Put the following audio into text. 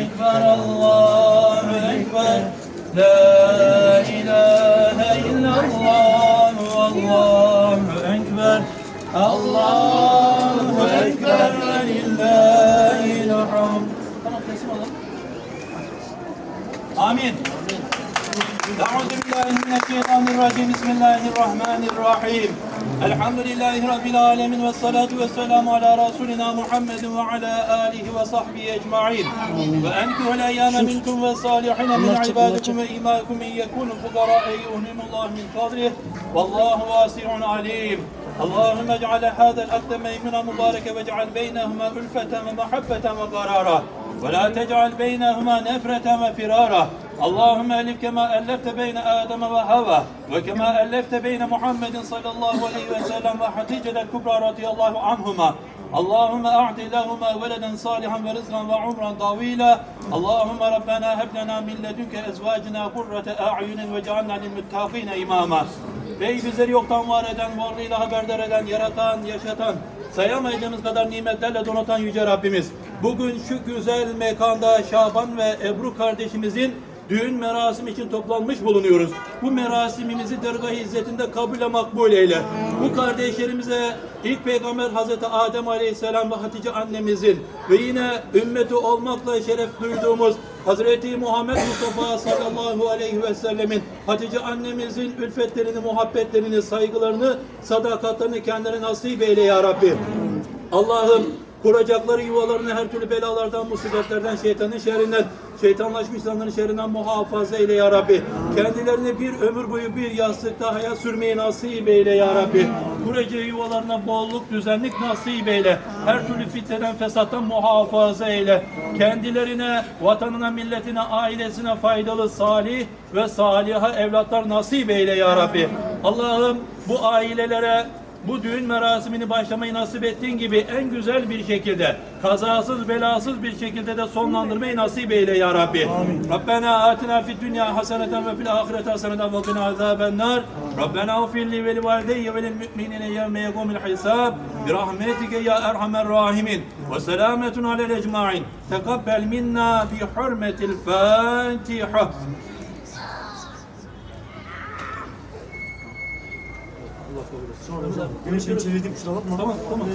Ekber, Allahu Ekber. La ilahe illallah, Allahu Ekber. Allahu Ekber ve lillahil hamd. Tamam teslim olalım. Amin. أعوذ بالله من الشيطان الرجيم بسم الله الرحمن الرحيم الحمد لله رب العالمين والصلاة والسلام على رسولنا محمد وعلى آله وصحبه أجمعين. وأنكحوا الأيام منكم والصالحين من عبادكم وإمائكم إن يكونوا فقراء يغنهم الله من فضله. والله واسع عليم. اللهم اجعل هذا الأقد ميمنا مباركا واجعل بينهما ألفة ومحبة وقرارا. ولا تجعل بينهما نفرة وفرارا. اللهم ألف كما ألفت بين آدم وحواء وكما ألفت بين محمد صلى الله عليه وسلم وحتيجة الكبرى رضي الله عنهما اللهم أعط لهما ولدا صالحا ورزقا وعمرا طويلا اللهم ربنا هب لنا من لدنك أزواجنا قرة أعين واجعلنا للمتقين إماما Ey bizleri yoktan var eden, varlığıyla haberdar eden, yaratan, yaşatan, sayamayacağımız kadar nimetlerle donatan Yüce Rabbimiz. Bugün şu güzel mekanda Şaban ve Ebru kardeşimizin düğün merasimi için toplanmış bulunuyoruz. Bu merasimimizi dergah izzetinde kabul makbul eyle. Bu kardeşlerimize ilk peygamber Hazreti Adem Aleyhisselam ve Hatice annemizin ve yine ümmeti olmakla şeref duyduğumuz Hazreti Muhammed Mustafa sallallahu aleyhi ve sellemin Hatice annemizin ülfetlerini, muhabbetlerini, saygılarını, sadakatlerini kendine nasip eyle ya Rabbi. Allah'ım kuracakları yuvalarını her türlü belalardan, musibetlerden, şeytanın şerrinden, şeytanlaşmış insanların şerrinden muhafaza eyle ya Rabbi. Kendilerine bir ömür boyu bir yastıkta hayat sürmeyi nasip eyle ya Rabbi. Kuracağı yuvalarına bolluk, düzenlik nasip eyle. Her türlü fitneden, fesattan muhafaza eyle. Kendilerine, vatanına, milletine, ailesine faydalı, salih ve saliha evlatlar nasip eyle ya Rabbi. Allah'ım bu ailelere bu düğün merasimini başlamayı nasip ettiğin gibi en güzel bir şekilde, kazasız belasız bir şekilde de sonlandırmayı nasip eyle ya Rabbi. Rabbena atina fid dünya haseneten ve fil ahireti haseneten ve qina azaben nar. Rabbena ufir li ve li valideyye ve lil müminine yevme yekumil hisab. Bi rahmetike ya erhamer rahimin. Ve selametun alel ecmain. Tekabbel minna bi hürmetil Fatiha. Güneşini çevirdim kusura bakma. Tamam, tamam.